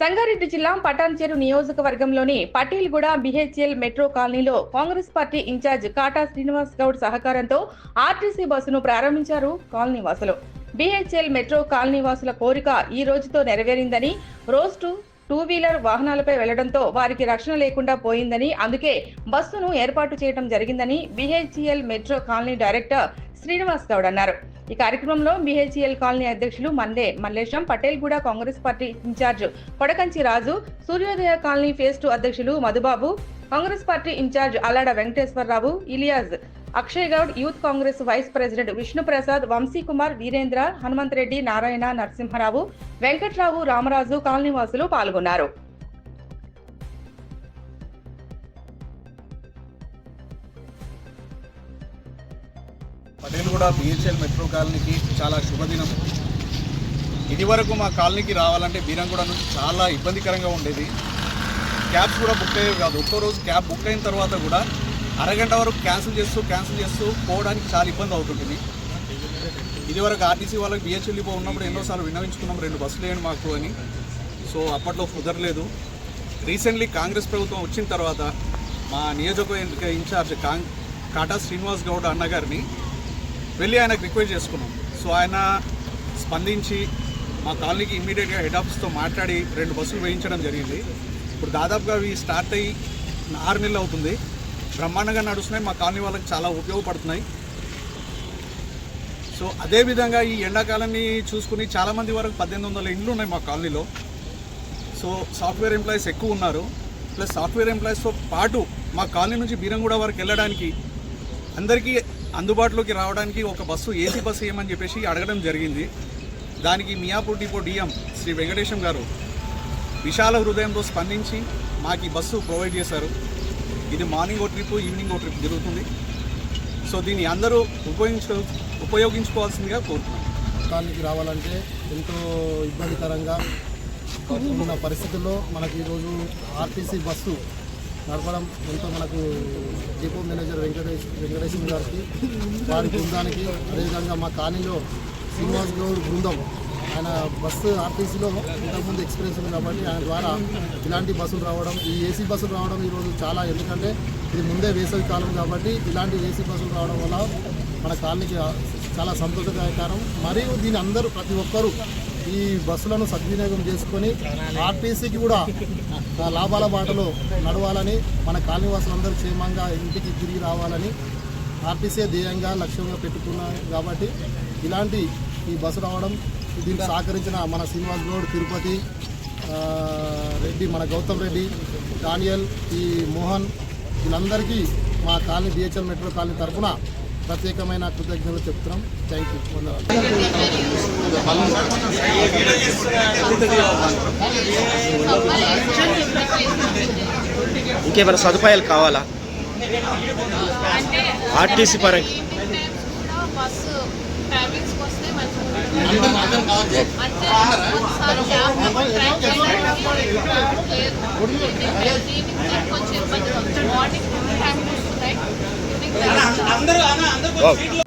సంగారెడ్డి జిల్లా పటాన్చెరు నియోజకవర్గంలోని Patelguda BHEL metro కాలనీలో Congress party incharge Kata Srinivas Goud సహకారంతో ఆర్టీసీ బస్సును ప్రారంభించారు కాలనీ వాసులు. బిహెచ్ఎల్ మెట్రో కాలనీ వాసుల కోరిక ఈ రోజుతో నెరవేరిందని రోజు టూ వీలర్ వాహనాలపై వెళ్ళడంతో వారికి రక్షణ లేకుండా పోయిందని అందుకే బస్సును ఏర్పాటు చేయడం జరిగిందని BHEL metro colony director Srinivas Goud అన్నారు. ఈ కార్యక్రమంలో బీహెచ్ఎల్ కాలనీ అధ్యక్షులు Mande Mallesham Patelguda Congress party incharge Kodakanchi Raju Suryodaya colony phase two అధ్యక్షులు Madhubabu Congress party incharge Allada Venkateswararao Iliyaz Akshay Goud youth Congress vice president Vishnuprasad Vamshikumar Veerendra Hanumanth Reddy Narayana Narasimharao Venkatrao Ramaraju colony వాసులు పాల్గొన్నారు. పటేల్ కూడా BHEL metro కాలనీకి చాలా శుభదినం. ఇదివరకు మా కాలనీకి రావాలంటే బీరంగూడ నుంచి చాలా ఇబ్బందికరంగా ఉండేది. క్యాబ్స్ కూడా బుక్ అయ్యేవి కాదు. ఒక్కో రోజు క్యాబ్ బుక్ అయిన తర్వాత కూడా అరగంట వరకు క్యాన్సిల్ చేస్తూ క్యాన్సిల్ చేస్తూ పోవడానికి చాలా ఇబ్బంది అవుతుంటుంది. ఇదివరకు ఆర్టీసీ వాళ్ళకి బిహెచ్ఎల్ పో ఉన్నప్పుడు ఎన్నోసార్లు విన్నవించుకున్నాం రెండు బస్సులు వేయండి మాకు అని. సో అప్పట్లో కుదరలేదు. రీసెంట్లీ కాంగ్రెస్ ప్రభుత్వం వచ్చిన తర్వాత మా నియోజకవర్గ ఇన్ఛార్జ్ కాంగ్ కాటా శ్రీనివాస్ గౌడ్ అన్నగారిని వెళ్ళి ఆయనకు రిక్వెస్ట్ చేసుకున్నాం. సో ఆయన స్పందించి మా కాలనీకి ఇమ్మీడియట్గా హెడ్ ఆఫీస్తో మాట్లాడి రెండు బస్సులు వేయించడం జరిగింది. ఇప్పుడు దాదాపుగా అవి స్టార్ట్ అయ్యి ఆరు నెలలు అవుతుంది. బ్రహ్మాండంగా నడుస్తున్నాయి. మా కాలనీ వాళ్ళకి చాలా ఉపయోగపడుతున్నాయి. సో అదేవిధంగా ఈ ఎండాకాలాన్ని చూసుకుని చాలామంది వరకు పద్దెనిమిది వందల ఇండ్లు ఉన్నాయి మా కాలనీలో. సో సాఫ్ట్వేర్ ఎంప్లాయీస్ ఎక్కువ ఉన్నారు. ప్లస్ సాఫ్ట్వేర్ ఎంప్లాయీస్తో పాటు మా కాలనీ నుంచి బీరంగూడ వరకు వెళ్ళడానికి అందరికీ అందుబాటులోకి రావడానికి ఒక బస్సు ఏసీ బస్సు ఏమని చెప్పేసి అడగడం జరిగింది. దానికి మియాపూర్ డిపో డిఎం శ్రీ వెంకటేశం గారు విశాల హృదయంతో స్పందించి మాకు ఈ బస్సు ప్రొవైడ్ చేశారు. ఇది మార్నింగ్ ఓ ట్రిప్ ఈవినింగ్ ఓ ట్రిప్ జరుగుతుంది. సో దీన్ని అందరూ ఉపయోగించు ఉపయోగించుకోవాల్సిందిగా కోరుతున్నాం. ప్రాంతానికి రావాలంటే ఎంతో ఇబ్బందికరంగా ఉన్న పరిస్థితుల్లో మనకి ఈరోజు ఆర్టీసీ బస్సు నడపడం ఎంతో మనకు డిపో మేనేజర్ వెంకటేష్ వెంకటేశ్వర గారికి వారి బృందానికి అదేవిధంగా మా కాలనీలో శ్రీనివాస్ గౌడ్ బృందం ఆయన బస్సు ఆర్టీసీలో ఇంతకుముందు ఎక్స్పీరియన్స్ ఉంది కాబట్టి ఆయన ద్వారా ఇలాంటి బస్సులు రావడం ఈ ఏసీ బస్సులు రావడం ఈరోజు చాలా ఎందుకంటే ఇది ముందే వేసవి కాలం కాబట్టి ఇలాంటి ఏసీ బస్సులు రావడం వల్ల మన కాలనీకి చాలా సంతోషదాయకరం. మరియు దీని అందరూ ప్రతి ఒక్కరూ ఈ బస్సులను సద్వినియోగం చేసుకొని ఆర్టీసీకి కూడా లాభాల బాటలో నడవాలని మన కాలనీవాసులందరూ క్షేమంగా ఇంటికి తిరిగి రావాలని ఆర్టీసీ ధ్యేయంగా లక్ష్యంగా పెట్టుకున్నాం కాబట్టి ఇలాంటి ఈ బస్సు రావడం దీనికి సహకరించిన మన శ్రీనివాస్ గౌడ్ తిరుపతి రెడ్డి మన గౌతమ్ రెడ్డి డానియల్ ఈ మోహన్ వీళ్ళందరికీ మా కాలనీ బిహెచ్ఎల్ మెట్రో కాలనీ తరఫున ప్రత్యేకమైన కృతజ్ఞతలు చెప్తున్నాం. Thank you. ఇంకేమైనా సదుపాయాలు కావాలా? ఆర్టీసీ పరంగా. Evening times